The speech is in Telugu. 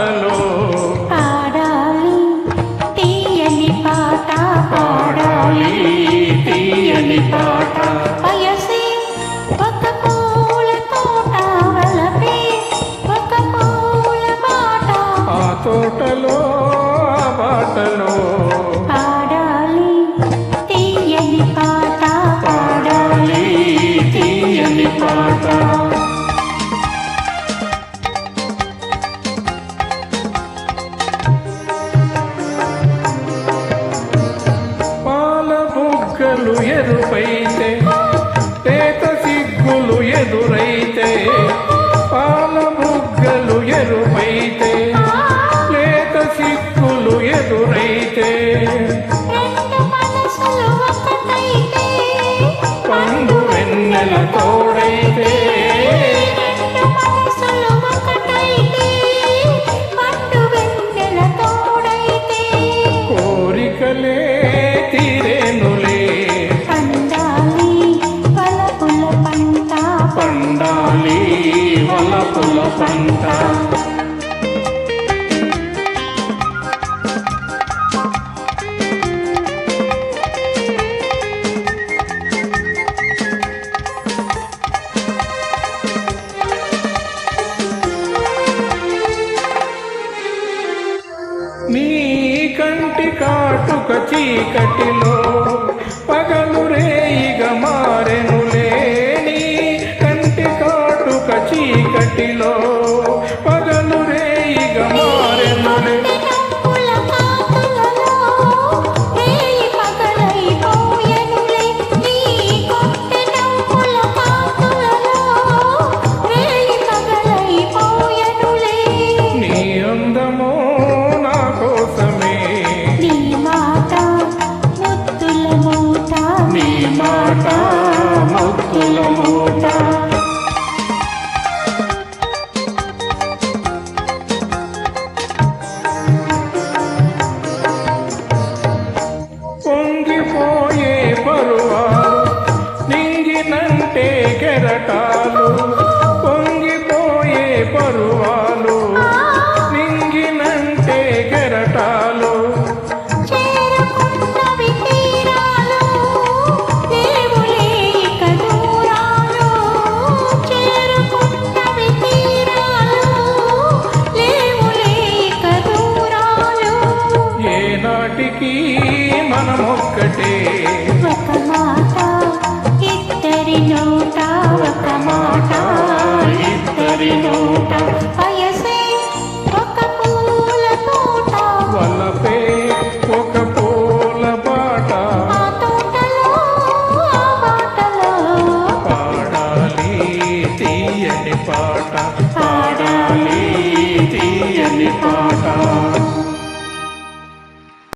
పాటలో. పాడాలి తీయని పాట పాడాలి. తీయని పాట. పయసి ఒక పూల తోట వలపే ఒక పూల పాట ఆ తోటలో ఆ పాటలో పాడాలి తీయని పాట పాడాలి తీయని పాట. दुरई పంట. నీ కంటి కాటుక చీకటిలో పగలు రేయిగా మారెనులే నీ కంటి కాటుక చీకటిలో మాట మౌతుల మూట పొంగిపోయే పరువాలు నింగినంటే కెరటాలు. పొంగిపోయే పరువాలు మనమొక్కటే. ఒక మాట ఇద్దరి నోట ఒక మాట ఇద్దరి నోట. వయసే ఒక పూల తోట. వలపే ఒక పూల పాట ఆ తోటలో ఆ బాటలో. పాడాలి తీయని పాట. పాడాలి తీయని పాట.